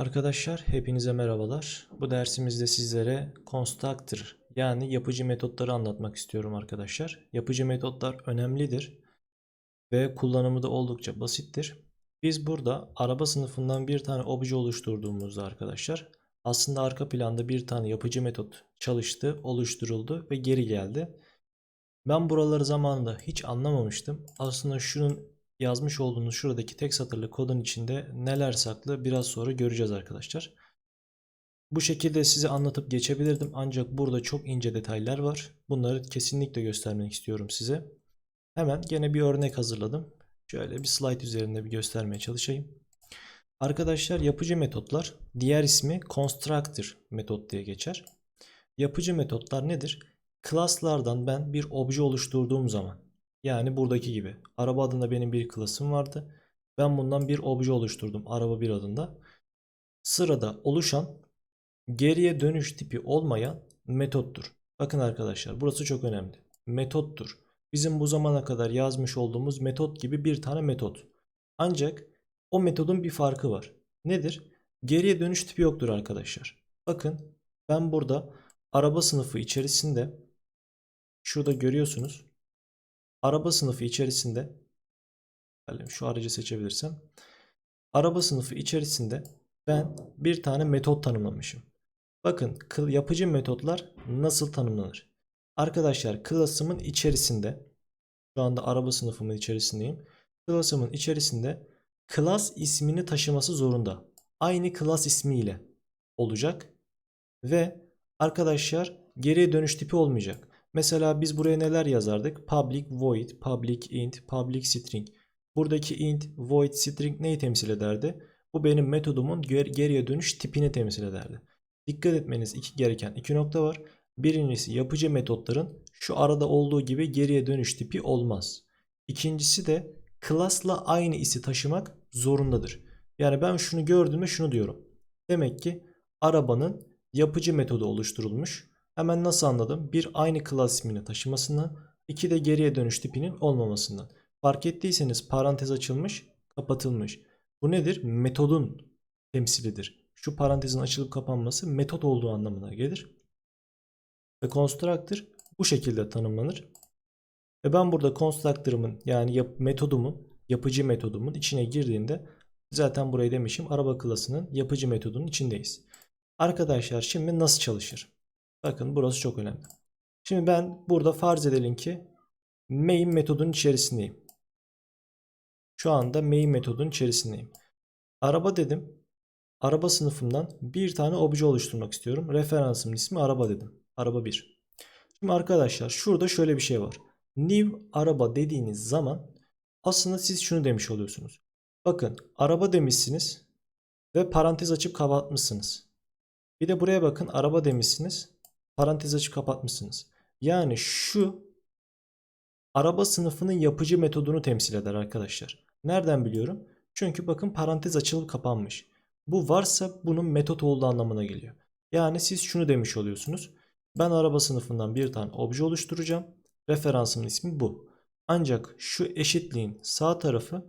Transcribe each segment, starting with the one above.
Arkadaşlar hepinize merhabalar. Bu dersimizde sizlere constructor yani yapıcı metotları anlatmak istiyorum arkadaşlar. Yapıcı metotlar önemlidir ve kullanımı da oldukça basittir. Biz burada araba sınıfından bir tane obje oluşturduğumuzda arkadaşlar aslında arka planda bir tane yapıcı metot çalıştı, oluşturuldu ve geri geldi. Ben buraları zamanında hiç anlamamıştım. Aslında şunun yazmış olduğunuz şuradaki tek satırlı kodun içinde neler saklı biraz sonra göreceğiz arkadaşlar. Bu şekilde size anlatıp geçebilirdim ancak burada çok ince detaylar var. Bunları kesinlikle göstermek istiyorum size. Hemen gene bir örnek hazırladım. Şöyle bir slide üzerinde bir göstermeye çalışayım. Arkadaşlar yapıcı metotlar diğer ismi constructor metot diye geçer. Yapıcı metotlar nedir? Klaslardan ben bir obje oluşturduğum zaman yani buradaki gibi araba adında benim bir klasım vardı. Ben bundan bir obje oluşturdum araba bir adında. Sırada oluşan geriye dönüş tipi olmayan metottur. Bakın arkadaşlar burası çok önemli. Metottur. Bizim bu zamana kadar yazmış olduğumuz metot gibi bir tane metot. Ancak o metodun bir farkı var. Nedir? Geriye dönüş tipi yoktur arkadaşlar. Bakın ben burada araba sınıfı içerisinde şurada görüyorsunuz. Araba sınıfı içerisinde şu aracı seçebilirsem araba sınıfı içerisinde ben bir tane metot tanımlamışım. Bakın yapıcı metotlar nasıl tanımlanır? Arkadaşlar klasımın içerisinde şu anda araba sınıfımın içerisindeyim. Klasımın içerisinde klas ismini taşıması zorunda. Aynı klas ismiyle olacak ve arkadaşlar geriye dönüş tipi olmayacak. Mesela biz buraya neler yazardık? Public void, public int, public string. Buradaki int, void, string neyi temsil ederdi? Bu benim metodumun geriye dönüş tipini temsil ederdi. Dikkat etmeniz iki gereken iki nokta var. Birincisi yapıcı metotların şu arada olduğu gibi geriye dönüş tipi olmaz. İkincisi de class'la aynı isi taşımak zorundadır. Yani ben şunu gördüğümde şunu diyorum. Demek ki arabanın yapıcı metodu oluşturulmuş. Hemen nasıl anladım? Bir aynı class ismini taşımasından, iki de geriye dönüş tipinin olmamasından. Fark ettiyseniz parantez açılmış, kapatılmış. Bu nedir? Metodun temsilidir. Şu parantezin açılıp kapanması metot olduğu anlamına gelir. Ve constructor bu şekilde tanımlanır. Ve ben burada constructor'ımın yani yap metodumun, yapıcı metodumun içine girdiğinde zaten burayı demişim araba klasının yapıcı metodunun içindeyiz. Arkadaşlar şimdi nasıl çalışır? Bakın burası çok önemli. Şimdi ben burada farz edelim ki main metodun içerisindeyim. Şu anda main metodun içerisindeyim. Araba dedim. Araba sınıfından bir tane obje oluşturmak istiyorum. Referansımın ismi araba dedim. Araba 1. Şimdi arkadaşlar şurada şöyle bir şey var. New araba dediğiniz zaman aslında siz şunu demiş oluyorsunuz. Bakın araba demişsiniz ve parantez açıp kapatmışsınız. Bir de buraya bakın araba demişsiniz. Parantez açıp kapatmışsınız. Yani şu araba sınıfının yapıcı metodunu temsil eder arkadaşlar. Nereden biliyorum? Çünkü bakın parantez açılıp kapanmış. Bu varsa bunun metot olduğu anlamına geliyor. Yani siz şunu demiş oluyorsunuz. Ben araba sınıfından bir tane obje oluşturacağım. Referansımın ismi bu. Ancak şu eşitliğin sağ tarafı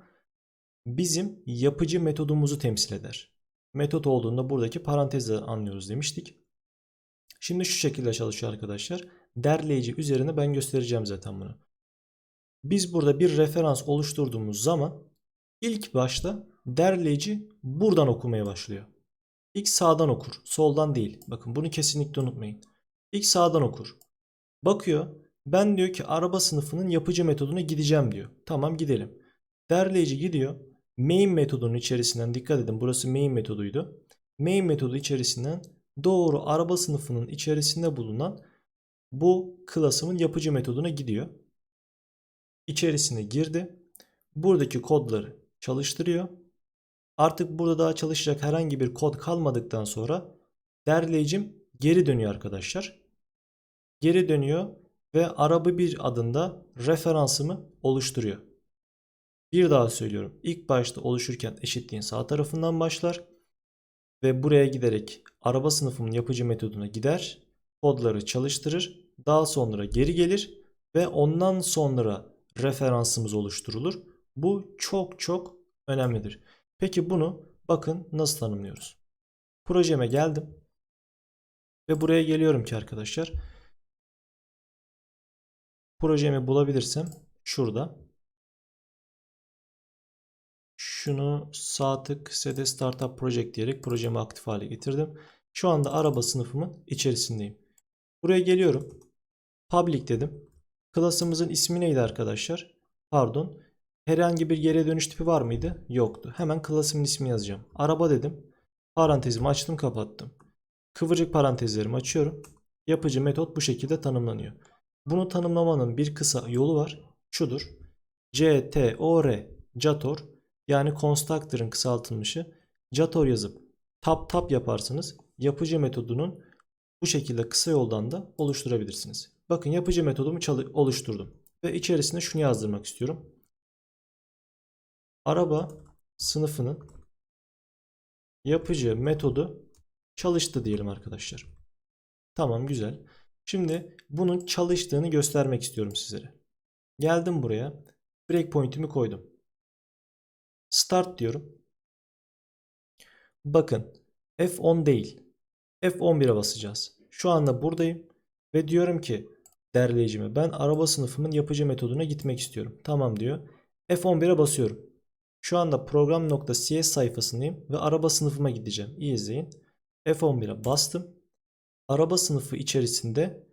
bizim yapıcı metodumuzu temsil eder. Metot olduğunda buradaki parantezle anlıyoruz demiştik. Şimdi şu şekilde çalışıyor arkadaşlar. Derleyici üzerine ben göstereceğim zaten bunu. Biz burada bir referans oluşturduğumuz zaman ilk başta derleyici buradan okumaya başlıyor. İlk sağdan okur, soldan değil. Bakın bunu kesinlikle unutmayın. İlk sağdan okur. Bakıyor. Ben diyor ki araba sınıfının yapıcı metoduna gideceğim diyor. Tamam gidelim. Derleyici gidiyor. Main metodunun içerisinden dikkat edin. Burası main metoduydu. Main metodu içerisinden doğru araba sınıfının içerisinde bulunan bu klasımın yapıcı metoduna gidiyor. İçerisine girdi. Buradaki kodları çalıştırıyor. Artık burada daha çalışacak herhangi bir kod kalmadıktan sonra derleyicim geri dönüyor arkadaşlar. Geri dönüyor ve araba bir adında referansımı oluşturuyor. Bir daha söylüyorum. İlk başta oluşurken eşitliğin sağ tarafından başlar ve buraya giderek araba sınıfımın yapıcı metoduna gider. Kodları çalıştırır. Daha sonra geri gelir ve ondan sonra referansımız oluşturulur. Bu çok çok önemlidir. Peki bunu bakın nasıl tanımlıyoruz. Projeme geldim. Ve buraya geliyorum ki arkadaşlar. Projemi bulabilirsem şurada. Şunu sağ tık SD Startup Project diyerek projemi aktif hale getirdim. Şu anda araba sınıfımın içerisindeyim. Buraya geliyorum. Public dedim. Klasımızın ismi neydi arkadaşlar? Pardon. Herhangi bir geriye dönüş tipi var mıydı? Yoktu. Hemen klasımın ismini yazacağım. Araba dedim. Parantezimi açtım kapattım. Kıvırcık parantezlerimi açıyorum. Yapıcı metot bu şekilde tanımlanıyor. Bunu tanımlamanın bir kısa yolu var. Şudur. CTOR, Jator yani constructor'ın kısaltılmışı. Jator yazıp tap tap yaparsanız yapıcı metodunun bu şekilde kısa yoldan da oluşturabilirsiniz. Bakın yapıcı metodumu oluşturdum. Ve içerisine şunu yazdırmak istiyorum. Araba sınıfının yapıcı metodu çalıştı diyelim arkadaşlar. Tamam güzel. Şimdi bunun çalıştığını göstermek istiyorum sizlere. Geldim buraya. Breakpoint'imi koydum. Start diyorum. Bakın F10 değil. F11'e basacağız. Şu anda buradayım ve diyorum ki derleyicime ben araba sınıfımın yapıcı metoduna gitmek istiyorum. Tamam diyor. F11'e basıyorum. Şu anda program.cs sayfasındayım ve araba sınıfıma gideceğim. İyi izleyin. F11'e bastım. Araba sınıfı içerisinde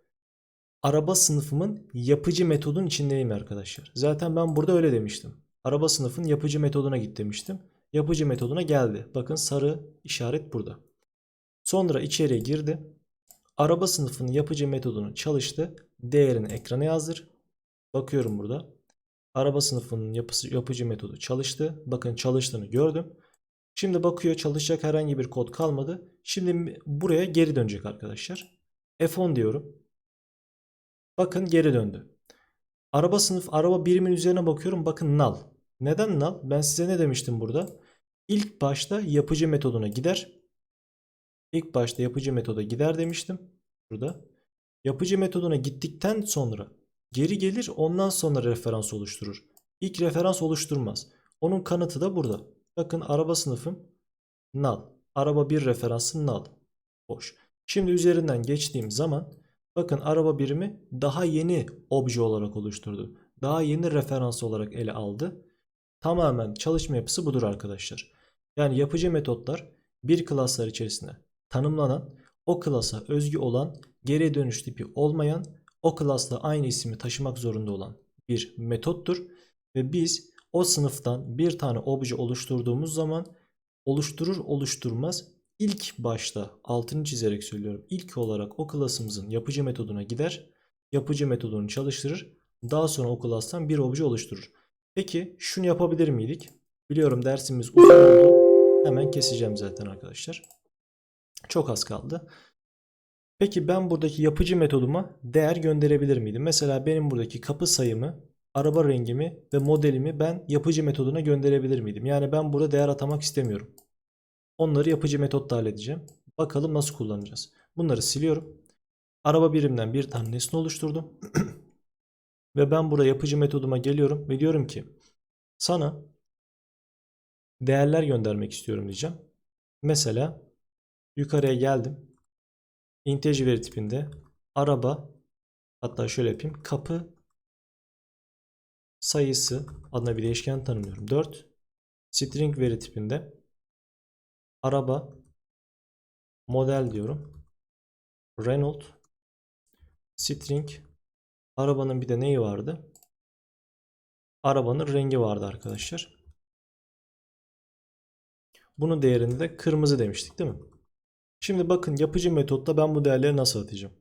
araba sınıfımın yapıcı metodun içindeyim arkadaşlar. Zaten ben burada öyle demiştim. Araba sınıfın yapıcı metoduna git demiştim. Yapıcı metoduna geldi. Bakın sarı işaret burada. Sonra içeriye girdi. Araba sınıfının yapıcı metodunu çalıştı. Değerini ekrana yazdır. Bakıyorum burada. Araba sınıfının yapısı, yapıcı metodu çalıştı. Bakın çalıştığını gördüm. Şimdi bakıyor çalışacak herhangi bir kod kalmadı. Şimdi buraya geri dönecek arkadaşlar. F10 diyorum. Bakın geri döndü. Araba sınıf araba birimin üzerine bakıyorum. Bakın null. Neden null? Ben size ne demiştim burada? İlk başta yapıcı metoduna gider. İlk başta yapıcı metoda gider demiştim. Burada. Yapıcı metoduna gittikten sonra geri gelir ondan sonra referans oluşturur. İlk referans oluşturmaz. Onun kanıtı da burada. Bakın araba sınıfım null. Araba bir referansı null. Boş. Şimdi üzerinden geçtiğim zaman bakın araba birimi daha yeni obje olarak oluşturdu. Daha yeni referans olarak ele aldı. Tamamen çalışma yapısı budur arkadaşlar. Yani yapıcı metotlar bir klaslar içerisinde tanımlanan, o klasa özgü olan, geri dönüş tipi olmayan, o klasla aynı ismi taşımak zorunda olan bir metottur. Ve biz o sınıftan bir tane obje oluşturduğumuz zaman oluşturur oluşturmaz ilk başta altını çizerek söylüyorum. İlk olarak o klasımızın yapıcı metoduna gider. Yapıcı metodunu çalıştırır. Daha sonra o klastan bir obje oluşturur. Peki şunu yapabilir miydik? Biliyorum dersimiz uzun oldu. Hemen keseceğim zaten arkadaşlar. Çok az kaldı. Peki ben buradaki yapıcı metoduma değer gönderebilir miydim? Mesela benim buradaki kapı sayımı, araba rengimi ve modelimi ben yapıcı metoduna gönderebilir miydim? Yani ben burada değer atamak istemiyorum. Onları yapıcı metotta halledeceğim. Bakalım nasıl kullanacağız. Bunları siliyorum. Araba birimden bir tane nesne oluşturdum. ve ben burada yapıcı metoduma geliyorum ve diyorum ki sana değerler göndermek istiyorum diyeceğim. Mesela yukarıya geldim. Integer veri tipinde araba hatta şöyle yapayım. Kapı sayısı adına bir değişken tanımlıyorum. 4 string veri tipinde araba model diyorum. Renault string arabanın bir de neyi vardı? Arabanın rengi vardı arkadaşlar. Bunun değerini de kırmızı demiştik değil mi? Şimdi bakın yapıcı metotta ben bu değerleri nasıl atacağım?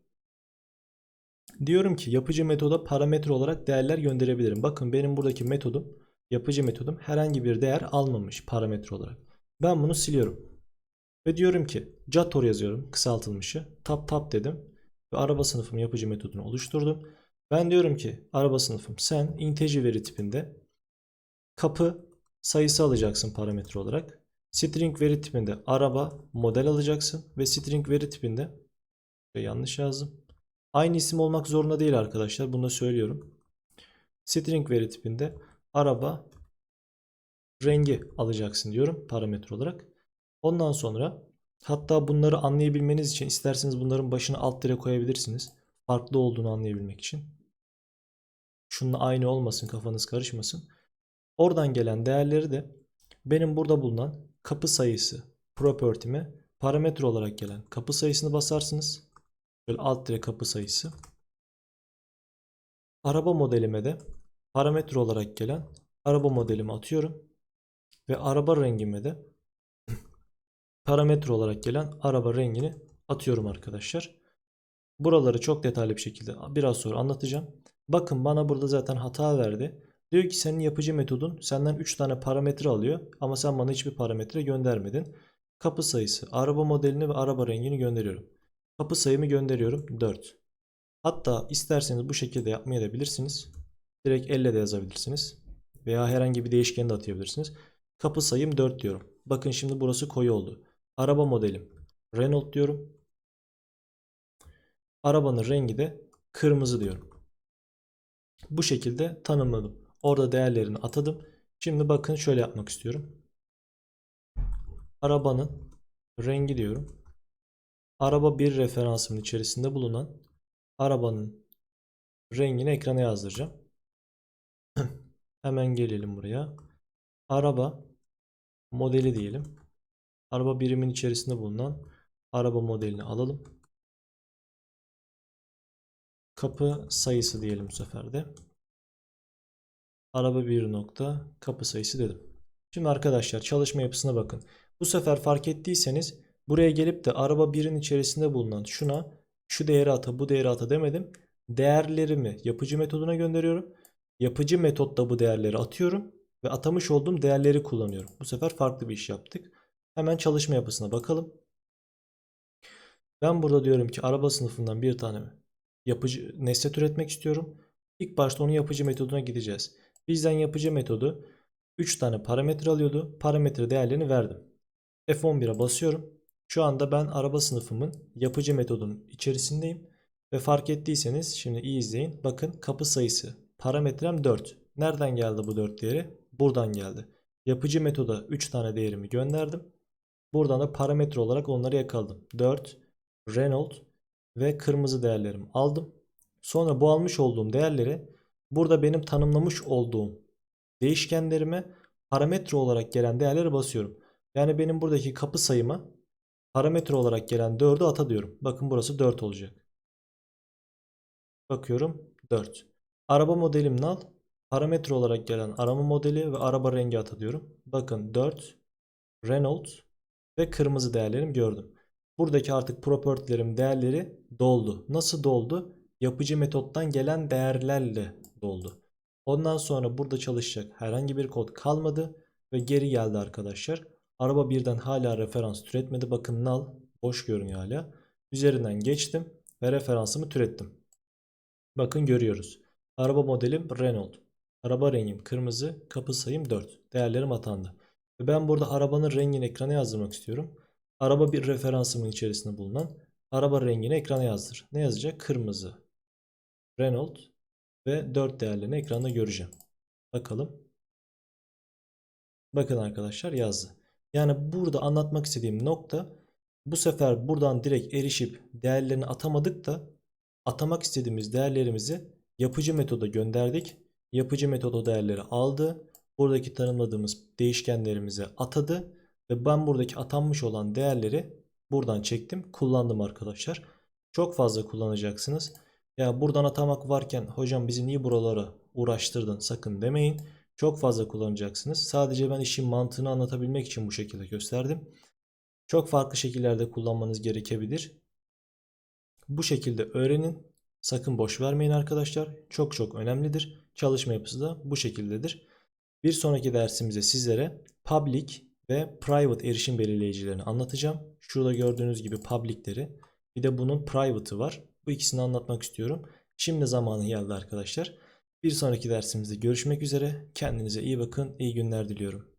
Diyorum ki yapıcı metoda parametre olarak değerler gönderebilirim. Bakın benim buradaki metodum, yapıcı metodum herhangi bir değer almamış parametre olarak. Ben bunu siliyorum. Ve diyorum ki Jator yazıyorum kısaltılmışı. Tap tap dedim. Ve araba sınıfım yapıcı metodunu oluşturdum. Ben diyorum ki araba sınıfım sen integer veri tipinde kapı sayısı alacaksın parametre olarak. String veri tipinde araba model alacaksın ve string veri tipinde yanlış yazdım. Aynı isim olmak zorunda değil arkadaşlar. Bunu da söylüyorum. String veri tipinde araba rengi alacaksın diyorum parametre olarak. Ondan sonra Hatta bunları anlayabilmeniz için isterseniz bunların başına alt dire koyabilirsiniz. Farklı olduğunu anlayabilmek için. Şununla aynı olmasın kafanız karışmasın. Oradan gelen değerleri de benim burada bulunan kapı sayısı property'me parametre olarak gelen kapı sayısını basarsınız. Böyle alt dire kapı sayısı. Araba modelime de parametre olarak gelen araba modelimi atıyorum. Ve araba rengime de parametre olarak gelen araba rengini atıyorum arkadaşlar. Buraları çok detaylı bir şekilde biraz sonra anlatacağım. Bakın bana burada zaten hata verdi. Diyor ki senin yapıcı metodun senden 3 tane parametre alıyor ama sen bana hiçbir parametre göndermedin. Kapı sayısı, araba modelini ve araba rengini gönderiyorum. Kapı sayımı gönderiyorum 4. Hatta isterseniz bu şekilde yapmaya da bilirsiniz. Direkt elle de yazabilirsiniz. Veya herhangi bir değişkeni de atayabilirsiniz. Kapı sayım 4 diyorum. Bakın şimdi burası koyu oldu. Araba modelim Renault diyorum. Arabanın rengi de kırmızı diyorum. Bu şekilde tanımladım. Orada değerlerini atadım. Şimdi bakın şöyle yapmak istiyorum. Arabanın rengi diyorum. Araba bir referansımın içerisinde bulunan arabanın rengini ekrana yazdıracağım. Hemen gelelim buraya. Araba modeli diyelim. Araba birimin içerisinde bulunan araba modelini alalım. Kapı sayısı diyelim bu sefer. Araba bir nokta kapı sayısı dedim. Şimdi arkadaşlar çalışma yapısına bakın. Bu sefer fark ettiyseniz buraya gelip de araba birin içerisinde bulunan şuna şu değeri ata bu değeri ata demedim. Değerlerimi yapıcı metoduna gönderiyorum. Yapıcı metotta bu değerleri atıyorum ve atamış olduğum değerleri kullanıyorum. Bu sefer farklı bir iş yaptık. Hemen çalışma yapısına bakalım. Ben burada diyorum ki araba sınıfından bir tane yapıcı nesne türetmek istiyorum. İlk başta onun yapıcı metoduna gideceğiz. Bizden yapıcı metodu 3 tane parametre alıyordu. Parametre değerlerini verdim. F11'e basıyorum. Şu anda ben araba sınıfımın yapıcı metodunun içerisindeyim. Ve fark ettiyseniz şimdi iyi izleyin. Bakın kapı sayısı parametrem 4. Nereden geldi bu 4 değeri? Buradan geldi. Yapıcı metoda 3 tane değerimi gönderdim. Buradan da parametre olarak onları yakaladım. 4, Renault ve kırmızı değerlerimi aldım. Sonra bu almış olduğum değerleri burada benim tanımlamış olduğum değişkenlerime parametre olarak gelen değerleri basıyorum. Yani benim buradaki kapı sayıma parametre olarak gelen 4'ü ata diyorum. Bakın burası 4 olacak. Bakıyorum 4. Araba modelim nal. Parametre olarak gelen araba modeli ve araba rengi ata diyorum. Bakın 4 Renault ve kırmızı değerlerim gördüm. Buradaki artık property'lerim değerleri doldu. Nasıl doldu? Yapıcı metottan gelen değerlerle doldu. Ondan sonra burada çalışacak herhangi bir kod kalmadı ve geri geldi arkadaşlar. Araba birden hala referans türetmedi. Bakın null boş görünüyor hala. Üzerinden geçtim ve referansımı türettim. Bakın görüyoruz. Araba modelim Renault. Araba rengim kırmızı, kapı sayım 4. Değerlerim atandı. Ben burada arabanın rengini ekrana yazdırmak istiyorum. Araba bir referansımın içerisinde bulunan araba rengini ekrana yazdır. Ne yazacak? Kırmızı. Renault ve 4 değerlerini ekranda göreceğim. Bakalım. Bakın arkadaşlar yazdı. Yani burada anlatmak istediğim nokta bu sefer buradan direkt erişip değerlerini atamadık da atamak istediğimiz değerlerimizi yapıcı metoda gönderdik. Yapıcı metoda değerleri aldı. Buradaki tanımladığımız değişkenlerimize atadı ve ben buradaki atanmış olan değerleri buradan çektim, kullandım arkadaşlar. Çok fazla kullanacaksınız. Ya buradan atamak varken hocam bizi niye buralara uğraştırdın sakın demeyin. Çok fazla kullanacaksınız. Sadece ben işin mantığını anlatabilmek için bu şekilde gösterdim. Çok farklı şekillerde kullanmanız gerekebilir. Bu şekilde öğrenin. Sakın boş vermeyin arkadaşlar. Çok çok önemlidir. Çalışma yapısı da bu şekildedir. Bir sonraki dersimizde sizlere public ve private erişim belirleyicilerini anlatacağım. Şurada gördüğünüz gibi public'leri bir de bunun private'ı var. Bu ikisini anlatmak istiyorum. Şimdi zamanı geldi arkadaşlar. Bir sonraki dersimizde görüşmek üzere. Kendinize iyi bakın. İyi günler diliyorum.